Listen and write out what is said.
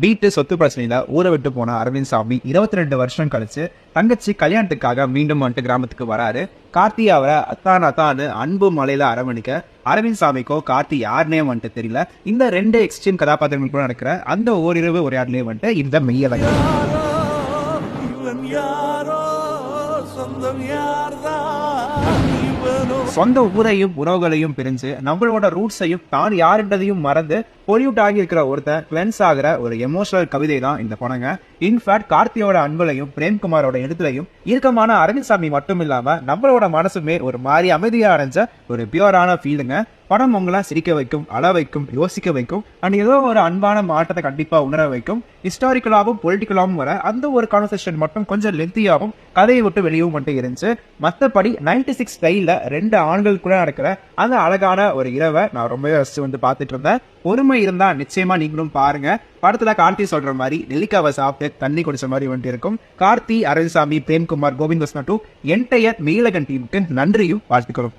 வீட்டு சொத்து பிரச்சனையில் ஊரை விட்டு போன அரவிந்த் சாமி இருபத்தி ரெண்டு வருஷம் கழிச்சு தங்கச்சி கல்யாணத்துக்காக மீண்டும் வந்துட்டு கிராமத்துக்கு வராரு. கார்த்தி அவரை அத்தான் அத்தான்னு அன்பு மலையில அரவணிக்க அரவிந்த் சாமிக்கோ கார்த்தி யாருனே வந்துட்டு தெரியல. இந்த ரெண்டு எக்ஸ்ட்ரீம் கதாபாத்திரங்கள் கூட நடக்கிற அந்த ஓரிரவு உரையாடலே வந்துட்டு இந்த மெய்யலகம் யாரோ? சொந்தம் யார்தான்? சொந்த ஊரையும் உறவுகளையும் பிரிஞ்சு நம்மளோட ரூட்ஸையும் தான் யாருன்றதையும் மறந்து பொல்யூட் ஆகியிருக்கிற ஒருத்தர் கிளென்ஸ் ஆகிற ஒரு எமோஷனல் கவிதை தான் இந்த படங்க. இன்ஃபேக்ட் கார்த்தியோட அன்புலையும் பிரேம்குமாரோட எழுத்துலையும் இறுக்கமான அரவிந்த் சாமி மட்டும் இல்லாம நம்மளோட மனசுமே ஒரு மாதிரி அமைதியா அடைஞ்ச ஒரு பியூரான ஃபீலுங்க படம் உங்களை சிரிக்க வைக்கும் அழ வைக்கும் யோசிக்க வைக்கும் அண்ட் ஏதோ ஒரு அன்பான மாற்றத்தை கண்டிப்பா உணர வைக்கும். ஹிஸ்டாரிக்கலாகவும் பொலிட்டிக்கலாகவும் வர அந்த ஒரு கான்வர்சேஷன் மட்டும் கொஞ்சம் லென்த்தியாகவும் கதையை விட்டு வெளியவும் மட்டும் இருந்துச்சு. மற்றபடி நைன்டி சிக்ஸ் ஸ்டைலில் ரெண்டு ஆண்கள் கூட நடக்கிற அந்த அழகான ஒரு இரவை நான் ரொம்பவே ரசித்து வந்து பார்த்துட்டு இருந்தேன். பொறுமை இருந்தால் நிச்சயமா நீங்களும் பாருங்க. படத்துல கார்த்தி சொல்ற மாதிரி நெல்லிக்காவை சாப்பிட்டு தண்ணி குடிச்ச மாதிரி வந்துட்டு இருக்கும். கார்த்தி அரவிந்த்சாமி பிரேம்குமார் கோவிந்த் வஸ்னா டூ என்டையர் மீலகன் டீமுக்கு நன்றியும் வாழ்த்துக்கிறோம்